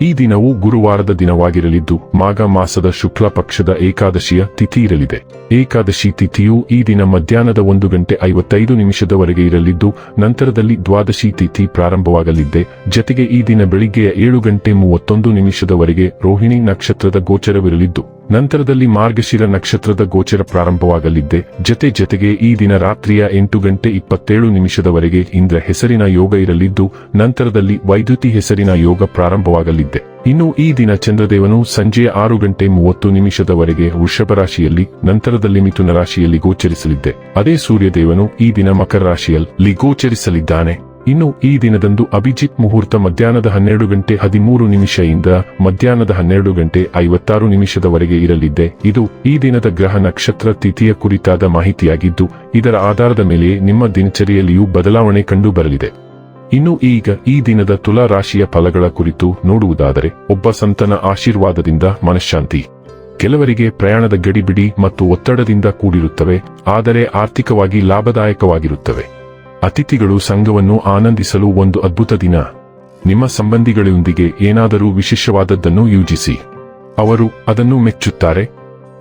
ಈ ದಿನವು ಗುರುವಾರದ ದಿನವಾಗಿರಲಿದ್ದು, ಮಾಘ ಮಾಸದ ಶುಕ್ಲ ಪಕ್ಷದ ಏಕಾದಶಿಯ ತಿಥಿ ಇರಲಿದೆ. ಏಕಾದಶಿ ತಿಥಿಯು ಈ ದಿನ ಮಧ್ಯಾಹ್ನದ ಒಂದು ಗಂಟೆ ಐವತ್ತೈದು ನಿಮಿಷದವರೆಗೆ ಇರಲಿದ್ದು, ನಂತರದಲ್ಲಿ ದ್ವಾದಶಿ ತಿಥಿ ಪ್ರಾರಂಭವಾಗಲಿದ್ದೆ. ಜತೆಗೆ ಈ ದಿನ ಬೆಳಿಗ್ಗೆಯ ಏಳು ಗಂಟೆ ಮೂವತ್ತೊಂದು ನಿಮಿಷದವರೆಗೆ ರೋಹಿಣಿ ನಕ್ಷತ್ರದ ಗೋಚರವಿರಲಿದ್ದು ನಂತರದಲ್ಲಿ ಮಾರ್ಗಶಿರ ನಕ್ಷತ್ರದ ಗೋಚರ ಪ್ರಾರಂಭವಾಗಲಿದ್ದೆ. ಜತೆ ಜತೆಗೆ ಈ ದಿನ ರಾತ್ರಿಯ ಎಂಟು ಗಂಟೆ ಇಪ್ಪತ್ತೇಳು ನಿಮಿಷದವರೆಗೆ ಇಂದ್ರ ಹೆಸರಿನ ಯೋಗ ಇರಲಿದ್ದು, ನಂತರದಲ್ಲಿ ವೈದ್ಯುತಿ ಹೆಸರಿನ ಯೋಗ ಪ್ರಾರಂಭವಾಗಲಿದ್ದೆ. ಇನ್ನು ಈ ದಿನ ಚಂದ್ರದೇವನು ಸಂಜೆ ಆರು ಗಂಟೆ ಮೂವತ್ತು ನಿಮಿಷದವರೆಗೆ ವೃಷಭ ರಾಶಿಯಲ್ಲಿ, ನಂತರದಲ್ಲಿ ಮಿಥುನ ರಾಶಿಯಲ್ಲಿ ಗೋಚರಿಸಲಿದ್ದೆ. ಅದೇ ಸೂರ್ಯದೇವನು ಈ ದಿನ ಮಕರ ರಾಶಿಯಲ್ಲಿ ಗೋಚರಿಸಲಿದ್ದಾನೆ. ಇನ್ನು ಈ ದಿನದಂದು ಅಭಿಜಿತ್ ಮುಹೂರ್ತ ಮಧ್ಯಾಹ್ನದ ಹನ್ನೆರಡು ಗಂಟೆ ಹದಿಮೂರು ನಿಮಿಷದಿಂದ ಮಧ್ಯಾಹ್ನದ ಹನ್ನೆರಡು ಗಂಟೆ ಐವತ್ತಾರು ನಿಮಿಷದವರೆಗೆ ಇರಲಿದ್ದೆ. ಇದು ಈ ದಿನದ ಗ್ರಹ ನಕ್ಷತ್ರ ತಿಥಿಯ ಕುರಿತಾದ ಮಾಹಿತಿಯಾಗಿದ್ದು, ಇದರ ಆಧಾರದ ಮೇಲೆ ನಿಮ್ಮ ದಿನಚರಿಯಲ್ಲಿಯೂ ಬದಲಾವಣೆ ಕಂಡು ಬರಲಿದೆ ಇನ್ನು ಈಗ ಈ ದಿನದ ತುಲಾ ರಾಶಿಯ ಫಲಗಳ ಕುರಿತು ನೋಡುವುದಾದರೆ, ಒಬ್ಬ ಸಂತನ ಆಶೀರ್ವಾದದಿಂದ ಮನಃಶಾಂತಿ. ಕೆಲವರಿಗೆ ಪ್ರಯಾಣದ ಗಡಿಬಿಡಿ ಮತ್ತು ಒತ್ತಡದಿಂದ ಕೂಡಿರುತ್ತವೆ, ಆದರೆ ಆರ್ಥಿಕವಾಗಿ ಲಾಭದಾಯಕವಾಗಿರುತ್ತವೆ. ಅತಿಥಿಗಳು ಸಂಘವನ್ನು ಆನಂದಿಸಲು ಒಂದು ಅದ್ಭುತ ದಿನ. ನಿಮ್ಮ ಸಂಬಂಧಿಗಳೊಂದಿಗೆ ಏನಾದರೂ ವಿಶೇಷವಾದದ್ದನ್ನು ಯೋಜಿಸಿ. ಅವರು ಅದನ್ನು ಮೆಚ್ಚುತ್ತಾರೆ.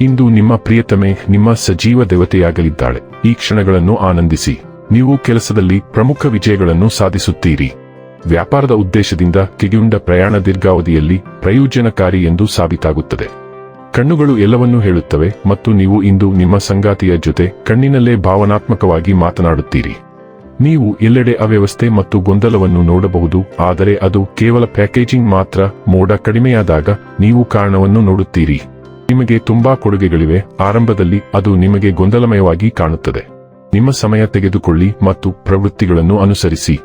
ಇಂದು ನಿಮ್ಮ ಪ್ರಿಯತಮೆ, ನಿಮ್ಮ ಸಜೀವ ದೇವತೆಯಾಗಲಿದ್ದಾಳೆ. ಈ ಕ್ಷಣಗಳನ್ನು ಆನಂದಿಸಿ. ನೀವು ಕೆಲಸದಲ್ಲಿ ಪ್ರಮುಖ ವಿಜಯಗಳನ್ನು ಸಾಧಿಸುತ್ತೀರಿ. ವ್ಯಾಪಾರದ ಉದ್ದೇಶದಿಂದ ಕಿಗಿಯುಂಡ ಪ್ರಯಾಣ ದೀರ್ಘಾವಧಿಯಲ್ಲಿ ಪ್ರಯೋಜನಕಾರಿ ಎಂದು ಸಾಬೀತಾಗುತ್ತದೆ. ಕಣ್ಣುಗಳು ಎಲ್ಲವನ್ನೂ ಹೇಳುತ್ತವೆ ಮತ್ತು ನೀವು ಇಂದು ನಿಮ್ಮ ಸಂಗಾತಿಯ ಜೊತೆ ಕಣ್ಣಿನಲ್ಲೇ ಭಾವನಾತ್ಮಕವಾಗಿ ಮಾತನಾಡುತ್ತೀರಿ. ನೀವು ಎಲ್ಲೆಡೆ ಅವ್ಯವಸ್ಥೆ ಮತ್ತು ಗೊಂದಲವನ್ನು ನೋಡಬಹುದು, ಆದರೆ ಅದು ಕೇವಲ ಪ್ಯಾಕೇಜಿಂಗ್ ಮಾತ್ರ, ಮೋಡ ಕಡಿಮೆಯಾದಾಗ ನೀವು ಕಾರಣವನ್ನು ನೋಡುತ್ತೀರಿ. ನಿಮಗೆ ತುಂಬಾ ಕೊಡುಗೆಗಳಿವೆ, ಆರಂಭದಲ್ಲಿ ಅದು ನಿಮಗೆ ಗೊಂದಲಮಯವಾಗಿ ಕಾಣುತ್ತದೆ. ನಿಮ್ಮ ಸಮಯ ತೆಗೆದುಕೊಳ್ಳಿ ಮತ್ತು ಪ್ರವೃತ್ತಿಗಳನ್ನು ಅನುಸರಿಸಿ.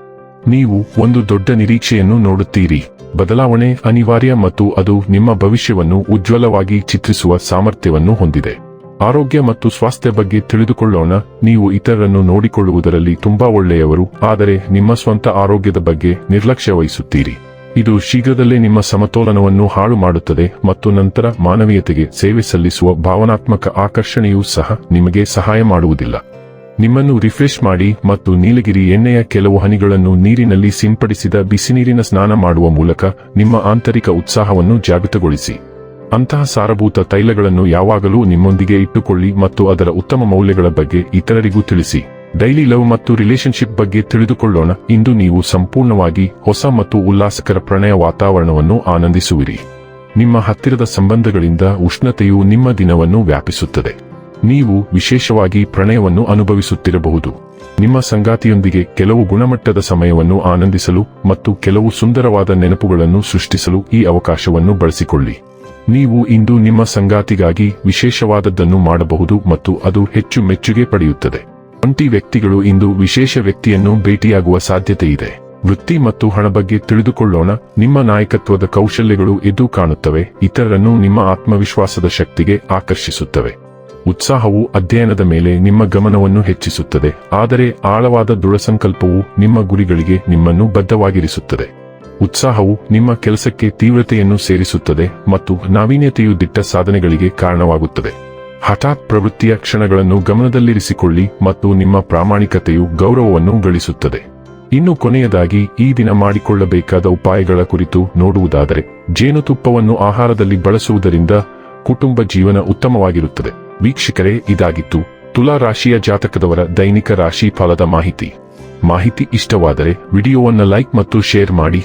ನೀವು ಒಂದು ದೊಡ್ಡ ನಿರೀಕ್ಷೆಯನ್ನು ನೋಡುತ್ತೀರಿ. ಬದಲಾವಣೆ ಅನಿವಾರ್ಯ ಮತ್ತು ಅದು ನಿಮ್ಮ ಭವಿಷ್ಯವನ್ನು ಉಜ್ವಲವಾಗಿ ಚಿತ್ರಿಸುವ ಸಾಮರ್ಥ್ಯವನ್ನು ಹೊಂದಿದೆ. ಆರೋಗ್ಯ ಮತ್ತು ಸ್ವಾಸ್ಥ್ಯ ಬಗ್ಗೆ ತಿಳಿದುಕೊಳ್ಳೋಣ. ನೀವು ಇತರರನ್ನು ನೋಡಿಕೊಳ್ಳುವುದರಲ್ಲಿ ತುಂಬಾ ಒಳ್ಳೆಯವರು, ಆದರೆ ನಿಮ್ಮ ಸ್ವಂತ ಆರೋಗ್ಯದ ಬಗ್ಗೆ ನಿರ್ಲಕ್ಷ್ಯ ವಹಿಸುತ್ತೀರಿ. ಇದು ಶೀಘ್ರದಲ್ಲೇ ನಿಮ್ಮ ಸಮತೋಲನವನ್ನು ಹಾಳು ಮಾಡುತ್ತದೆ ಮತ್ತು ನಂತರ ಮಾನವೀಯತೆಗೆ ಸೇವೆ ಸಲ್ಲಿಸುವ ಭಾವನಾತ್ಮಕ ಆಕರ್ಷಣೆಯೂ ಸಹ ನಿಮಗೆ ಸಹಾಯ ಮಾಡುವುದಿಲ್ಲ. ನಿಮ್ಮನ್ನು ರಿಫ್ರೆಶ್ ಮಾಡಿ ಮತ್ತು ನೀಲಗಿರಿ ಎಣ್ಣೆಯ ಕೆಲವು ಹನಿಗಳನ್ನು ನೀರಿನಲ್ಲಿ ಸಿಂಪಡಿಸಿದ ಬಿಸಿನೀರಿನ ಸ್ನಾನ ಮಾಡುವ ಮೂಲಕ ನಿಮ್ಮ ಆಂತರಿಕ ಉತ್ಸಾಹವನ್ನು ಜಾಗೃತಗೊಳಿಸಿ. ಅಂತಹ ಸಾರಭೂತ ತೈಲಗಳನ್ನು ಯಾವಾಗಲೂ ನಿಮ್ಮೊಂದಿಗೆ ಇಟ್ಟುಕೊಳ್ಳಿ ಮತ್ತು ಅದರ ಉತ್ತಮ ಮೌಲ್ಯಗಳ ಬಗ್ಗೆ ಇತರರಿಗೂ ತಿಳಿಸಿ. ಡೈಲಿ ಲವ್ ಮತ್ತು ರಿಲೇಶನ್ಶಿಪ್ ಬಗ್ಗೆ ತಿಳಿದುಕೊಳ್ಳೋಣ. ಇಂದು ನೀವು ಸಂಪೂರ್ಣವಾಗಿ ಹೊಸ ಮತ್ತು ಉಲ್ಲಾಸಕರ ಪ್ರಣಯ ವಾತಾವರಣವನ್ನು ಆನಂದಿಸುವಿರಿ. ನಿಮ್ಮ ಹತ್ತಿರದ ಸಂಬಂಧಗಳಿಂದ ಉಷ್ಣತೆಯು ನಿಮ್ಮ ದಿನವನ್ನು ವ್ಯಾಪಿಸುತ್ತದೆ. ನೀವು ವಿಶೇಷವಾಗಿ ಪ್ರಣಯವನ್ನು ಅನುಭವಿಸುತ್ತಿರಬಹುದು. ನಿಮ್ಮ ಸಂಗಾತಿಯೊಂದಿಗೆ ಕೆಲವು ಗುಣಮಟ್ಟದ ಸಮಯವನ್ನು ಆನಂದಿಸಲು ಮತ್ತು ಕೆಲವು ಸುಂದರವಾದ ನೆನಪುಗಳನ್ನು ಸೃಷ್ಟಿಸಲು ಈ ಅವಕಾಶವನ್ನು ಬಳಸಿಕೊಳ್ಳಿ. ನೀವು ಇಂದು ನಿಮ್ಮ ಸಂಗಾತಿಗಾಗಿ ವಿಶೇಷವಾದದ್ದನ್ನು ಮಾಡಬಹುದು ಮತ್ತು ಅದು ಹೆಚ್ಚು ಮೆಚ್ಚುಗೆ ಪಡೆಯುತ್ತದೆ. ಒಂಟಿ ವ್ಯಕ್ತಿಗಳು ಇಂದು ವಿಶೇಷ ವ್ಯಕ್ತಿಯನ್ನು ಭೇಟಿಯಾಗುವ ಸಾಧ್ಯತೆ ಇದೆ ವೃತ್ತಿ ಮತ್ತು ಹಣ ಬಗ್ಗೆ ತಿಳಿದುಕೊಳ್ಳೋಣ. ನಿಮ್ಮ ನಾಯಕತ್ವದ ಕೌಶಲ್ಯಗಳು ಎದ್ದು ಕಾಣುತ್ತವೆ. ಇತರರನ್ನು ನಿಮ್ಮ ಆತ್ಮವಿಶ್ವಾಸದ ಶಕ್ತಿಗೆ ಆಕರ್ಷಿಸುತ್ತವೆ. ಉತ್ಸಾಹವು ಅಧ್ಯಯನದ ಮೇಲೆ ನಿಮ್ಮ ಗಮನವನ್ನು ಹೆಚ್ಚಿಸುತ್ತದೆ. ಆದರೆ ಆಳವಾದ ದೃಢಸಂಕಲ್ಪವು ನಿಮ್ಮ ಗುರಿಗಳಿಗೆ ನಿಮ್ಮನ್ನು ಬದ್ಧವಾಗಿರಿಸುತ್ತದೆ. ಉತ್ಸಾಹವು ನಿಮ್ಮ ಕೆಲಸಕ್ಕೆ ತೀವ್ರತೆಯನ್ನು ಸೇರಿಸುತ್ತದೆ ಮತ್ತು ನಾವೀನ್ಯತೆಯು ದಿಟ್ಟ ಸಾಧನೆಗಳಿಗೆ ಕಾರಣವಾಗುತ್ತದೆ. ಹಠಾತ್ ಪ್ರವೃತ್ತಿಯ ಕ್ಷಣಗಳನ್ನು ಗಮನದಲ್ಲಿರಿಸಿಕೊಳ್ಳಿ ಮತ್ತು ನಿಮ್ಮ ಪ್ರಾಮಾಣಿಕತೆಯು ಗೌರವವನ್ನು ಗಳಿಸುತ್ತದೆ. ಇನ್ನು ಕೊನೆಯದಾಗಿ, ಈ ದಿನ ಮಾಡಿಕೊಳ್ಳಬೇಕಾದ ಉಪಾಯಗಳ ಕುರಿತು ನೋಡುವುದಾದರೆ, ಜೇನುತುಪ್ಪವನ್ನು ಆಹಾರದಲ್ಲಿ ಬಳಸುವುದರಿಂದ ಕುಟುಂಬ ಜೀವನ ಉತ್ತಮವಾಗಿರುತ್ತದೆ. ವೀಕ್ಷಕರೇ, ಇದಾಗಿತ್ತು ತುಲಾ ರಾಶಿಯ ಜಾತಕದವರ ದೈನಿಕ ರಾಶಿ ಫಲದ ಮಾಹಿತಿ. ಮಾಹಿತಿ ಇಷ್ಟವಾದರೆ, ವಿಡಿಯೋವನ್ನು ಲೈಕ್ ಮತ್ತು ಶೇರ್ ಮಾಡಿ.